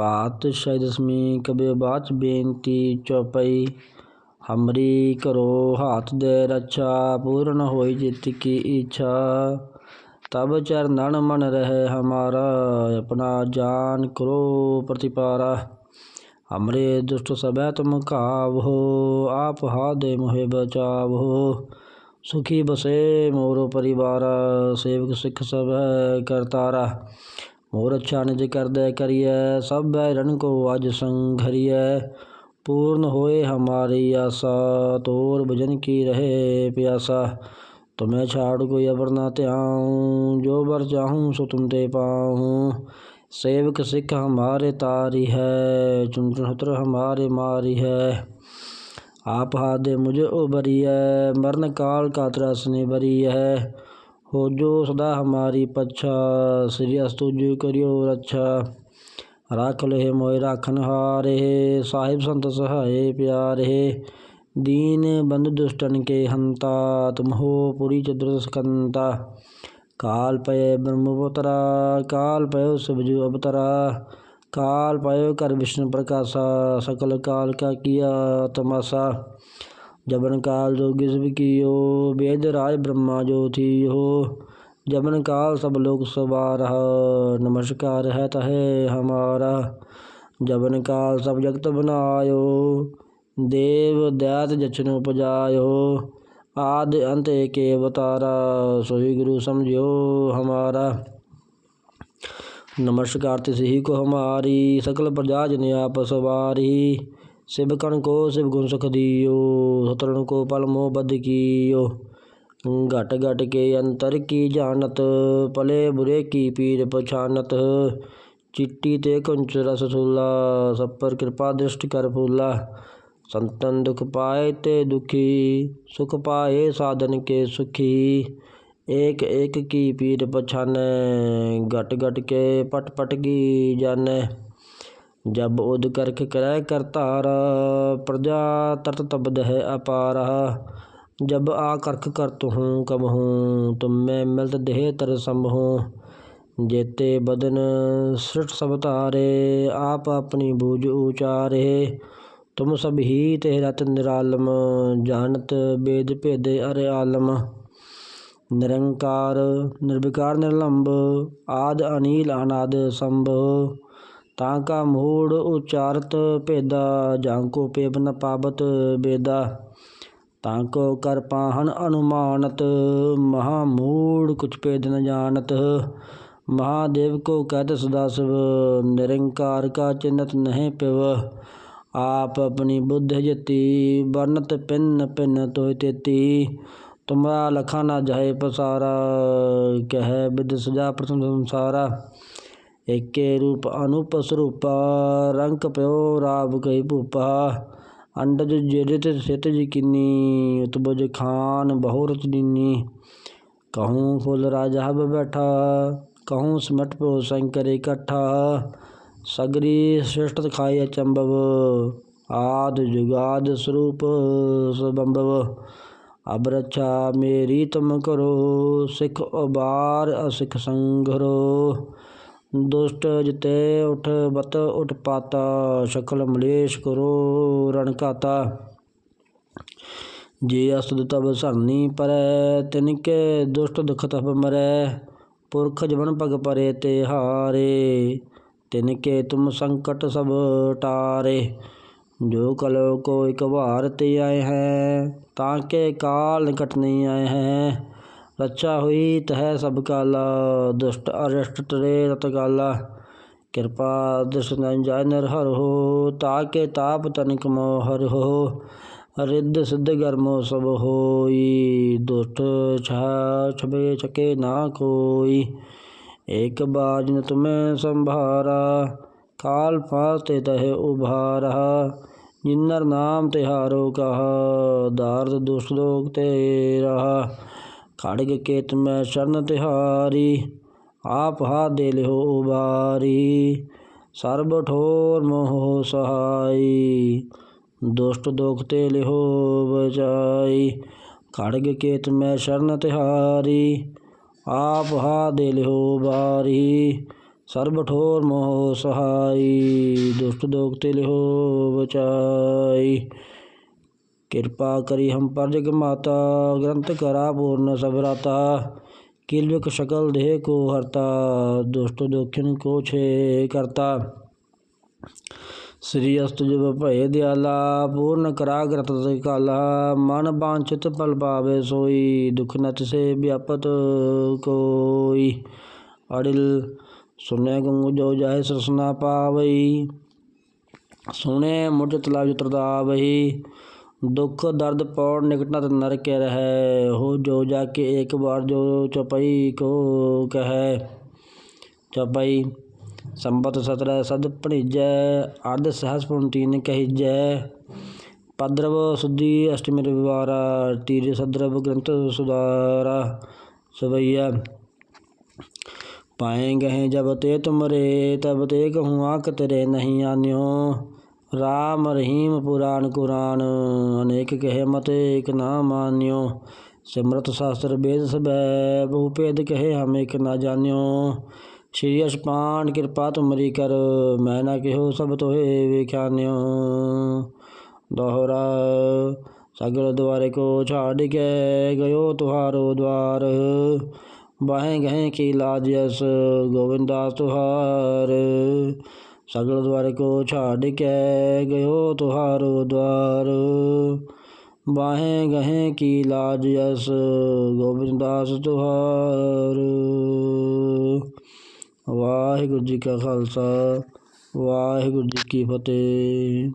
ਪਾਤਸ਼ਾਹੀ ਦਸਵੀਂ ਕਬਿ ਬਾਚ ਬੇਨਤੀ ਚੌਪਈ, ਹਮਰੀ ਕਰੋ ਹਾਥ ਦੇ ਰੱਛਾ, ਪੂਰਨ ਹੋਈ ਜਿਤ ਕੀ ਇੱਛਾ। ਤਬ ਚਰਨਨ ਮਨ ਰਹੇ ਹਮਾਰਾ, ਆਪਣਾ ਜਾਨ ਕਰੋ ਪ੍ਰਤਿਪਾਰਾ। ਹਮਰੇ ਦੁਸ਼ਟ ਸਭੈ ਤੁਮ ਕਾਵੋ ਆਪ ਹਾਦੇ ਮੋਹਿ ਬਚਾਵੋ। ਸੁਖੀ ਬਸੇ ਮੋਰ ਪਰਿਵਾਰ, ਸੇਵਕ ਸਿੱਖ ਸਭੈ ਕਰਤਾਰਾ। مور اچھا نج کر دے کریے سب رن کو آج اج سنگھریے پورن ہوئے ہماری آسا طور بجن کی رہے پیاسا تو میں چھاڑ کو یا برناتے آؤں جو بر چاہوں سو تم تے پاؤں سیوک سکھ ہمارے تاری ہے چن چنتر ہمارے ماری ہے آپ ہاتھ دے مجھے اوبری ہے مرن کال کا ترس نے بری ہے ہو جو سدا ہماری پچھا، سری جو جی کریو رچھا۔ رکھ لے موئے راکھن ہارے صاحب سنت سہائے پیارے۔ دین بند دشٹن کے ہنتا، تم ہو پوری چدر سکنتا۔ کال پے برہم پترا کال پیو سبجو ابترا۔ کال پیو کر وشن پرکاشا سکل کال کا کیا تماشا जबन काल जोगिस कियो वेद राज ब्रह्मा ज्योतिहो जबन काल सब लोग सवार नमस्कार है तहे हमारा जबन काल सब जगत बनायो देव दैत जचन उपजायो आद अंत के अवतारा सोई गुरु समझियो हमारा नमस्कार तिस ही को हमारी सकल प्रजा जन आपस वारी शिव कण को शिव गुण सुख दियो सतरण को पल मोह बद कियो घट घट के अंतर की जानत पले बुरे की पीर पछानत चिट्टी ते कुंच रस सुला सब पर कृपा दृष्टि कर फूला संतन दुख पाए ते दुखी सुख पाए साधन के सुखी एक एक की पीर पछाने घट घट के पट पट की जाने जब उद करख करय करतार प्रजा तरत तबद है अपारा जब आ करख करत हूँ कब हूँ तुम में मिलत देह तर संभ हूँ जेते बदन सृष्ट सब तारे आप अपनी बूझ उचारे तुम सब ही तेरत निरालम जानत वेद भेद अरे आलम निरंकार निर्विकार निर्लंब आद अनिल अनाद संभ ताका मूड उच्चारत भेदा जांको पेब न पाबत बेदा ताको कर पाहन अनुमानत महामूड कुछ पेद न जानत महादेव को कहत सदा शिव निरंकार का चिन्हत नहीं पिव आप अपनी बुद्ध जति वर्णत पिन्न पिन्न तो तेती तुम्हारा लखा ना जाए पसारा कह विद सजा प्रथम संसारा एके रूप अनुप स्वरूपा रंक प्यो राव कई भूपा अंडज जिरित सित जिकिनी उतबज खान बहुरत दीनी कहूँ फुल राजा हब बैठा कहूँ सिमट पो शंकर इकट्ठा सगरी श्रेष्ठ खाई अचंबव आद जुगाद स्वरूप सबंबव अब रक्षा मेरी तुम करो सिख उबार असिख संघरो दुष्ट जिते उठ बत उठ पाता शकल मलेश करो रणकाता जे असुद तब सरनी परै तिनके दुष्ट दुख तप मरै पुरख जवन पग परे ते हारे तिनके तुम संकट सब टारे जो कलो को एक बार ते आए हैं ताके काल ਰੱਛਾ ਹੋਈ ਤਹਿ ਸਭ ਕਾਲਾ, ਦੁਸ਼ਟ ਅਰਸ਼ਟ ਤਰੇ ਰਤ ਕਾਲਾ ਕਿਰਪਾ ਦਰਸ਼ਨ ਜਾਇ ਨਰ ਹਰ ਹੋ, ਤਾ ਕੇ ਤਾਪ ਤਨਿਕ ਮੋ ਹਰ ਹੋ। ਰਿੱਧ ਸਿੱਧ ਗਰਮੋ ਸਭ ਹੋਈ, ਦੁਸ਼ਟ ਛਾ ਛਬੇ ਚਕੇ ਨਾ ਕੋਈ। ਇੱਕ ਬਾਜ ਨ ਤੁਮੈ ਸੰਭਾਰਾ, ਕਾਲ ਫਾਸ ਤੇ ਤਹਿ ਉਭਾਰਾ। ਜਿਨਰ ਨਾਮ ਤਿਹਾਰੋ ਕਹਾ, ਦਾਰਦ ਦੁਸ਼ਟ ਲੋਕ ਤੇ ਰਹਾ ਖੜਗ ਕੇਤ ਮੈਂ ਸ਼ਰਨ ਤਿਹਾਰੀ, ਆਪ ਹਾ ਦੇ ਲਿਓ ਉਬਾਰੀ। ਸਰਬ ਠੋਰ ਮੋਹ ਸਹਾਈ, ਦੁਸ਼ਟ ਦੁਖ ਤੇ ਲਿਓ ਬਚਾਈ। ਖੜਗ ਕੇਤ ਮੈਂ ਸ਼ਰਨ ਤਿਹਾਰੀ, ਆਪ ਹਾ ਦੇ ਲਿਓ ਬਾਰੀ ਸਰਬ ਠੋਰ ਮੋਹ ਸਹਾਈ, ਦੁਸ਼ਟ ਦੋਖ ਤੇ ਲਿਹੋ ਬਚਾਈ। ਕਿਰਪਾ ਕਰੀ ਹਮ ਪਰ ਜਗ ਮਾਤਾ ਗ੍ਰੰਥ ਕਰਾ ਪੂਰਨ ਸਬਰਾਤਾ किलविक शकल देह को हरता दुष्ट दोखिन को छे करता श्री अस्त जुब भय दयाला पूर्ण कराग्रत काला मन बांछित फल पावे सोई दुख नत से व्यापत कोई अड़िल सुने गंगु जो जाए सरसना पावई सुने मुझ तला जित्रदा वही दुख दर्द पौड़ निकटत नर के रहे हो जो जाके एक बार जो चौपाई को कहे चौपाई संबत सतरह सद भणिजै अर्ध सहस पुनतीन कहिजै पद्रव सुधी अष्टमी रविवारा तीर सद्रव ग्रंथ सुधारा सवैया पाए गहे जब ते तुमरे तब ते कहूँ आक तेरे नहीं आन्यो ਰਾਮ ਰਹੀਮ ਪੁਰਾਨ ਕੁਰਾਨ, ਅਨੇਕ ਕਹੇ ਮਤੇ ਇਕ ਨਾ ਮਾਨਿਓ। ਸਿਮਰਤ ਸਾਸਤਰ ਬੇਦ ਸਭੈ ਬਹੁ ਭੇਦ ਕਹੇ ਹਮ ਇਕ ਨਾ ਜਾਣਿਓ। ਸ਼੍ਰੀ ਅਸ਼ਪਾਨ ਕਿਰਪਾ ਤੁਮਰੀ ਕਰ, ਮੈਂ ਨਾ ਕਿਹੋ ਸਭ ਤੋਹੇ ਵਿਖਿਆਨਿਓ। ਦੋਹਰਾ, ਸਗਲ ਦੁਆਰੇ ਕੋ ਛਾੜ ਕੇ ਗਇਓ ਤੁਹਾਰੋ ਦਵਾਰ। ਬਾਹੇ ਗਏ ਕੀ ਲਾਜ ਅਸ ਗੋਬਿੰਦਾਸ ਤੁਹਾਰ। सगल द्वार को छाड़ के गयो तुहारो द्वार बाहें गहें की लाज यस गोविंदास तुहार ਵਾਹਿਗੁਰੂ ਜੀ ਕਾ ਖਾਲਸਾ ਵਾਹਿਗੁਰੂ ਜੀ ਕੀ ਫਤਿਹ